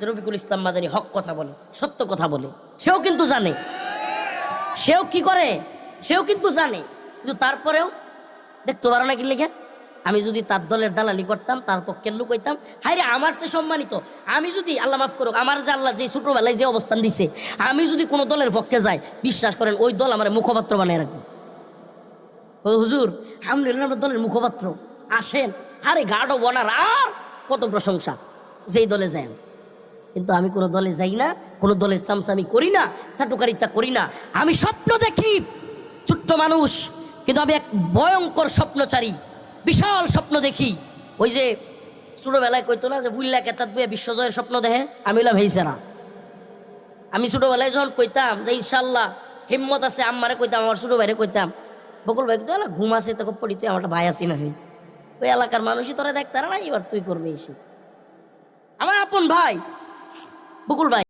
রফিকুল ইসলাম মাদানী হক কথা বলে, সত্য কথা বলে। সেও কিন্তু জানে। সেও কি করে? সেও কিন্তু জানে। কিন্তু তারপরেও, দেখতে পারো না কি আমি যদি তার দলের দালালি করতাম, তার পক্ষে লোক হইতাম হাই রে আমার সে সম্মানিত। আমি যদি, আল্লাহ মাফ করুক, আমার যে আল্লাহ যে ছোটবেলায় যে অবস্থান দিছে, আমি যদি কোনো দলের পক্ষে যাই, বিশ্বাস করেন, ওই দল আমার মুখপাত্র বানিয়ে রাখবে। ও হুজুর, আলহামদুলিল্লাহ আমরা দলের মুখপাত্র। আসেন, আরে গার্ডও বনার আর কত প্রশংসা, যেই দলে যান। কিন্তু আমি কোনো দলে যাই না, কোনো দলের চামচামি করি না চাটুকারিতা করি না। আমি স্বপ্ন দেখি, ছোট্ট মানুষ, কিন্তু আমি এক ভয়ঙ্কর স্বপ্নচারী, বিশাল স্বপ্ন দেখি। ওই যে ছোটবেলায় কইতো না যে বুল্লা কেতাত বইয়া বিশ্বজয়ের স্বপ্ন দেখে? আমি হলাম হেইসারা আমি ছোটবেলায় যখন কইতাম যে ইনশাল্লাহ হিম্মত আছে আম্মারে কইতাম, আমার ছোট ভাইরে কইতাম। বকুল ভাই কিন্তু ঘুম আছে, তোকে পড়ি, তুই আমার ভাই আছি না ওই এলাকার মানুষই তোরা দেখতারা না এবার তুই করবে, এসে। আমার আপন ভাই বকুল ভাই